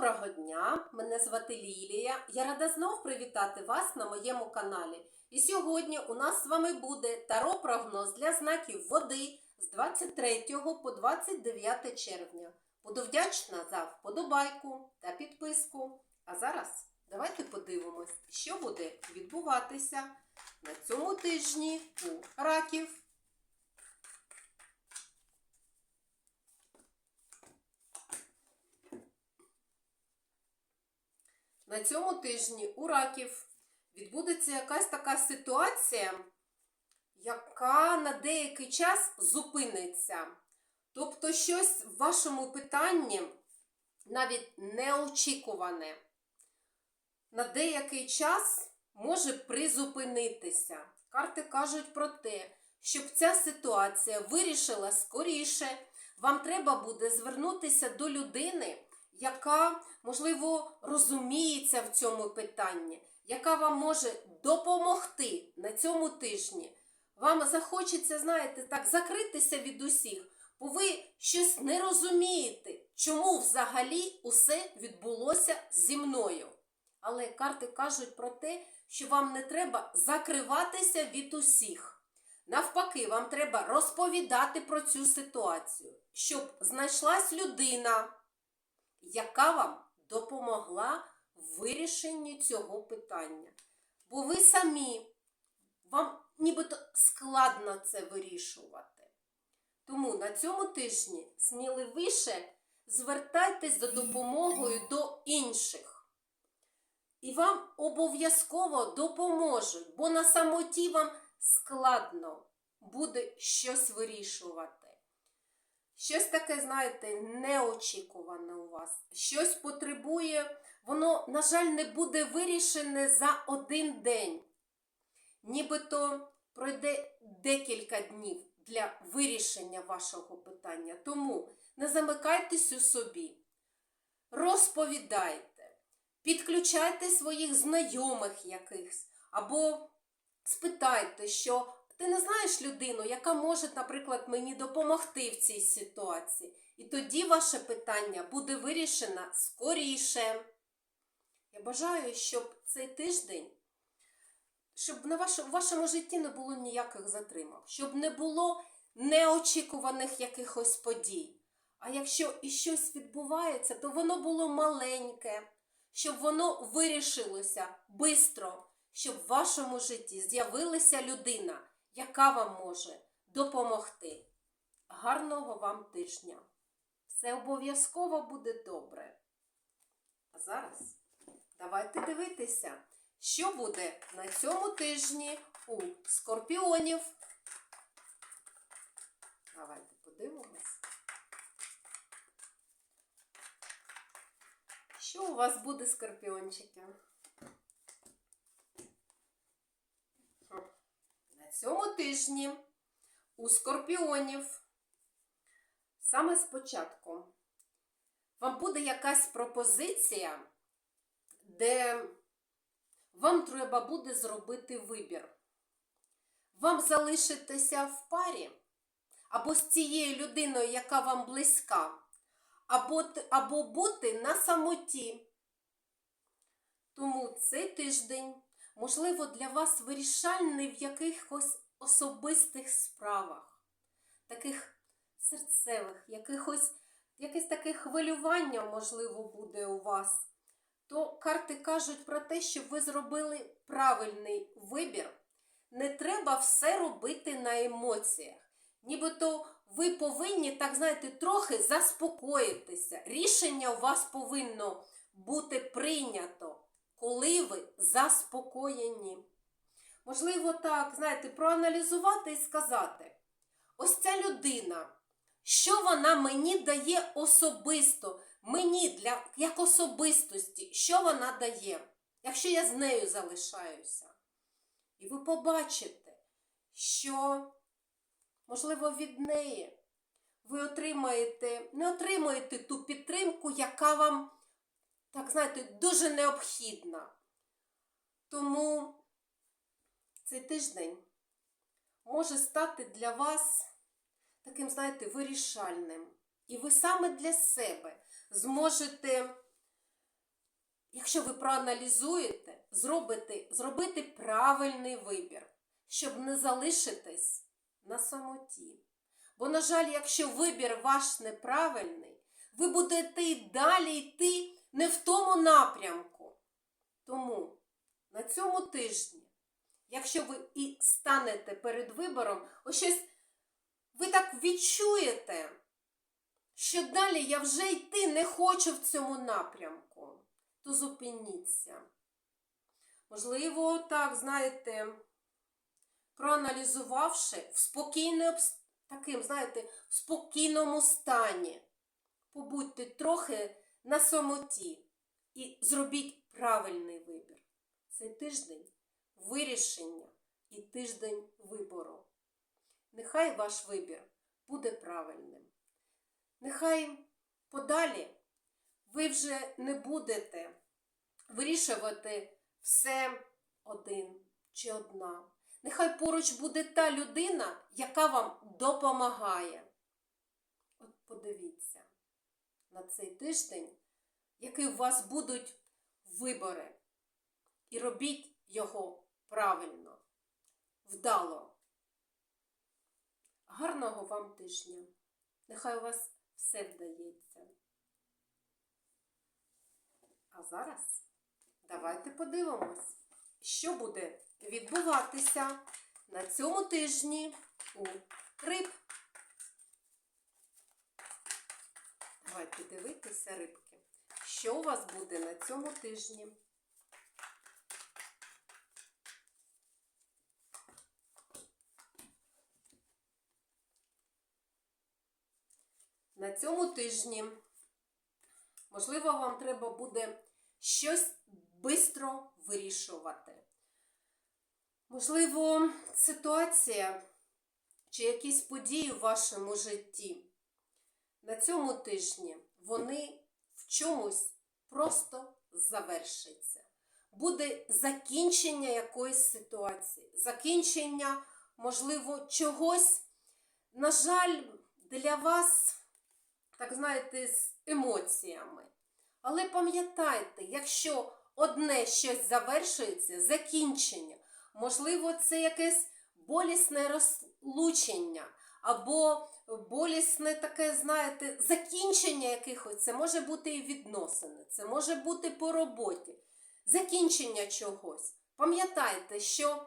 Доброго дня! Мене звати Лілія. Я рада знов привітати вас на моєму каналі. І сьогодні у нас з вами буде таро прогноз для знаків води з 23 по 29 червня. Буду вдячна за вподобайку та підписку. А зараз давайте подивимось, що буде відбуватися на цьому тижні у раків. На цьому тижні у раків відбудеться якась така ситуація, яка на деякий час зупиниться. Тобто щось в вашому питанні навіть неочікуване. На деякий час може призупинитися. Карти кажуть про те, щоб ця ситуація вирішила скоріше, вам треба буде звернутися до людини, яка, можливо, розуміється в цьому питанні, яка вам може допомогти на цьому тижні. Вам захочеться, знаєте, так, закритися від усіх, бо ви щось не розумієте, чому взагалі усе відбулося зі мною. Але карти кажуть про те, що вам не треба закриватися від усіх. Навпаки, вам треба розповідати про цю ситуацію, щоб знайшлась людина, яка вам допомогла в вирішенні цього питання. Бо ви самі, вам нібито складно це вирішувати. Тому на цьому тижні сміливіше звертайтесь за допомогою до інших. І вам обов'язково допоможуть, бо на самоті вам складно буде щось вирішувати. Щось таке, знаєте, неочікуване у вас. Щось потребує, воно, на жаль, не буде вирішене за один день. Нібито пройде декілька днів для вирішення вашого питання. Тому не замикайтесь у собі. Розповідайте, підключайте своїх знайомих якихось, або спитайте, що ти не знаєш людину, яка може, наприклад, мені допомогти в цій ситуації. І тоді ваше питання буде вирішено скоріше. Я бажаю, щоб цей тиждень, щоб на ваше, в вашому житті не було ніяких затримок, щоб не було неочікуваних якихось подій. А якщо і щось відбувається, то воно було маленьке, щоб воно вирішилося швидко, щоб в вашому житті з'явилася людина, яка вам може допомогти. Гарного вам тижня! Все обов'язково буде добре. А зараз давайте дивитися, що буде на цьому тижні у скорпіонів. Давайте подивимось. Що у вас буде, скорпіончики? Цьому тижні у скорпіонів саме спочатку вам буде якась пропозиція, де вам треба буде зробити вибір. Вам залишитися в парі або з цією людиною, яка вам близька, або, або бути на самоті. Тому цей тиждень, можливо, для вас вирішальний в якихось особистих справах, таких серцевих, якихось, якесь таке хвилювання, можливо, буде у вас. То карти кажуть про те, щоб ви зробили правильний вибір. Не треба все робити на емоціях. Нібито ви повинні, так знаєте, трохи заспокоїтися. Рішення у вас повинно бути прийнято, коли ви заспокоєні. Можливо, так, знаєте, проаналізувати і сказати: ось ця людина, що вона мені дає особисто, мені для, як особистості, що вона дає, якщо я з нею залишаюся. І ви побачите, що, можливо, від неї ви отримаєте, не отримаєте ту підтримку, яка вам, так знаєте, дуже необхідна. Тому цей тиждень може стати для вас таким, знаєте, вирішальним. І ви саме для себе зможете якщо ви проаналізуєте, зробите, зробити правильний вибір, щоб не залишитись на самоті. Бо, на жаль, якщо вибір ваш неправильний, ви будете й далі йти не в тому напрямку. Тому на цьому тижні, якщо ви і станете перед вибором, ось щось ви так відчуєте, що далі я вже йти не хочу в цьому напрямку, то зупиніться. Можливо, так, знаєте, проаналізувавши в спокійний, обс- таким, знаєте, в спокійному стані, побудьте трохи на самоті і зробіть правильний вибір. Цей тиждень вирішення і тиждень вибору. Нехай ваш вибір буде правильним. Нехай подалі ви вже не будете вирішувати все один чи одна. Нехай поруч буде та людина, яка вам допомагає. От подивіться на цей тиждень, який у вас будуть вибори. І робіть його правильно, вдало. Гарного вам тижня! Нехай у вас все вдається. А зараз давайте подивимось, що буде відбуватися на цьому тижні у риб. Давайте дивитися рибки. Що у вас буде на цьому тижні? На цьому тижні, можливо, вам треба буде щось швидко вирішувати. Можливо, ситуація чи якісь події в вашому житті на цьому тижні вони в чомусь просто завершаться. Буде закінчення якоїсь ситуації, закінчення, можливо, чогось, на жаль, для вас, так знаєте, з емоціями. Але пам'ятайте, якщо одне щось завершується, закінчення, можливо, це якесь болісне розлучення, або болісне таке, знаєте, закінчення якихось, це може бути і відносини, це може бути по роботі, закінчення чогось. Пам'ятайте, що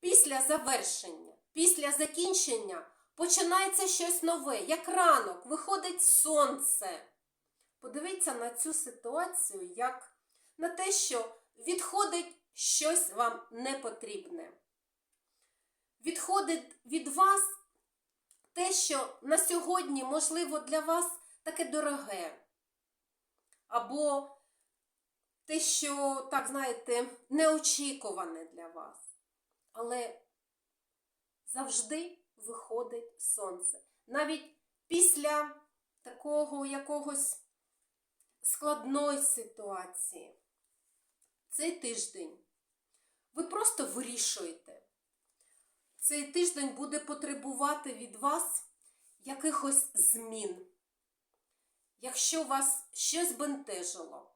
після завершення, після закінчення починається щось нове, як ранок, виходить сонце. Подивіться на цю ситуацію, як на те, що відходить щось вам не потрібне. Відходить від вас те, що на сьогодні, можливо, для вас таке дороге. Або те, що, так знаєте, неочікуване для вас. Але завжди виходить сонце. Навіть після такого якогось складної ситуації. Цей тиждень ви просто вирішуєте. Цей тиждень буде потребувати від вас якихось змін. Якщо вас щось бентежило,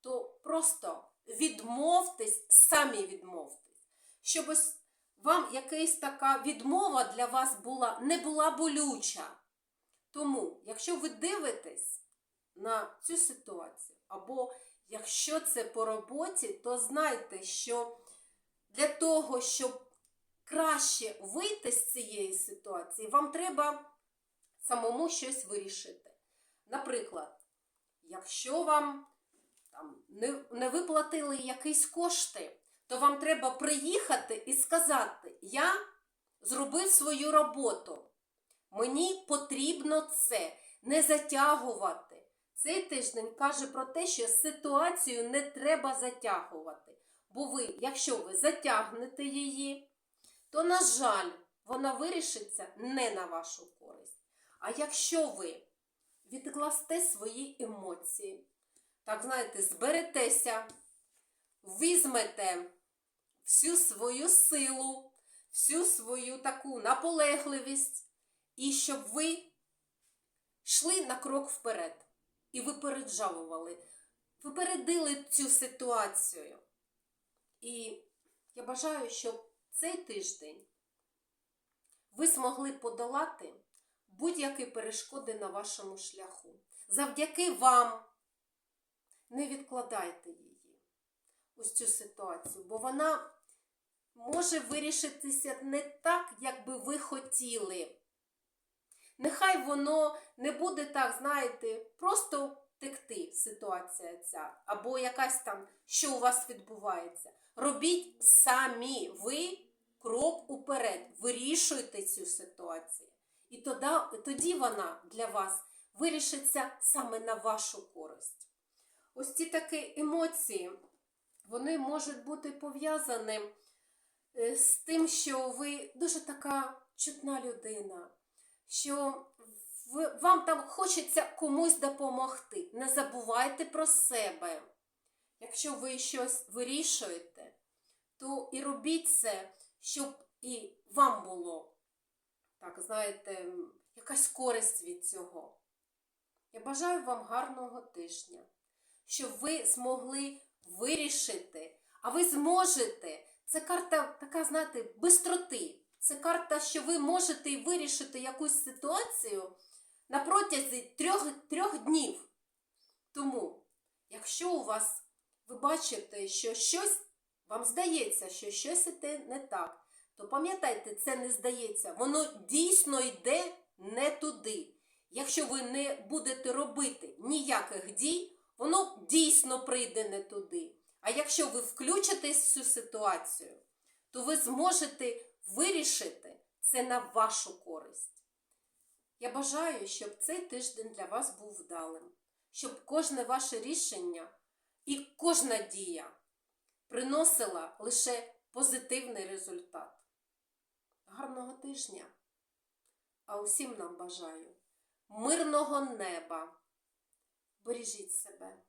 то просто відмовтесь, самі відмовтесь, щоб вам якась така відмова для вас була, не була болюча. Тому, якщо ви дивитесь на цю ситуацію, або якщо це по роботі, то знайте, що для того, щоб краще вийти з цієї ситуації, вам треба самому щось вирішити. Наприклад, якщо вам там, не, не виплатили якісь кошти, то вам треба приїхати і сказати: Я зробив свою роботу. Мені потрібно це, не затягувати. Цей тиждень каже про те, що ситуацію не треба затягувати. Бо ви, якщо ви затягнете її, то, на жаль, вона вирішиться не на вашу користь. А якщо ви відкласте свої емоції, так знаєте, зберетеся, візьмете всю свою силу, всю свою таку наполегливість, і щоб ви йшли на крок вперед і випереджавували випередили цю ситуацію. І я бажаю, щоб цей тиждень ви змогли подолати будь-які перешкоди на вашому шляху. Завдяки вам не відкладайте її, ось цю ситуацію, бо вона може вирішитися не так, як би ви хотіли. Нехай воно не буде так, знаєте, просто текти ситуація ця, або якась там, що у вас відбувається. Робіть самі ви крок уперед, вирішуйте цю ситуацію. І тоді, тоді вона для вас вирішиться саме на вашу користь. Ось ці такі емоції, вони можуть бути пов'язані е, з тим, що ви дуже така чутна людина, що вам там хочеться комусь допомогти. Не забувайте про себе. Якщо ви щось вирішуєте, то і робіть це, щоб і вам було, так, знаєте, якась користь від цього. Я бажаю вам гарного тижня, щоб ви змогли вирішити, а ви зможете. Це карта така, знаєте, бистроти. Це карта, що ви можете вирішити якусь ситуацію на протязі трьох, трьох днів. Тому, якщо у вас ви бачите, що щось вам здається, що щось іде не так, то пам'ятайте, це не здається. Воно дійсно йде не туди. Якщо ви не будете робити ніяких дій, воно дійсно прийде не туди. А якщо ви включитесь в цю ситуацію, то ви зможете вирішити це на вашу користь. Я бажаю, щоб цей тиждень для вас був вдалим, щоб кожне ваше рішення і кожна дія приносила лише позитивний результат. Гарного тижня! А усім нам бажаю мирного неба. Бережіть себе.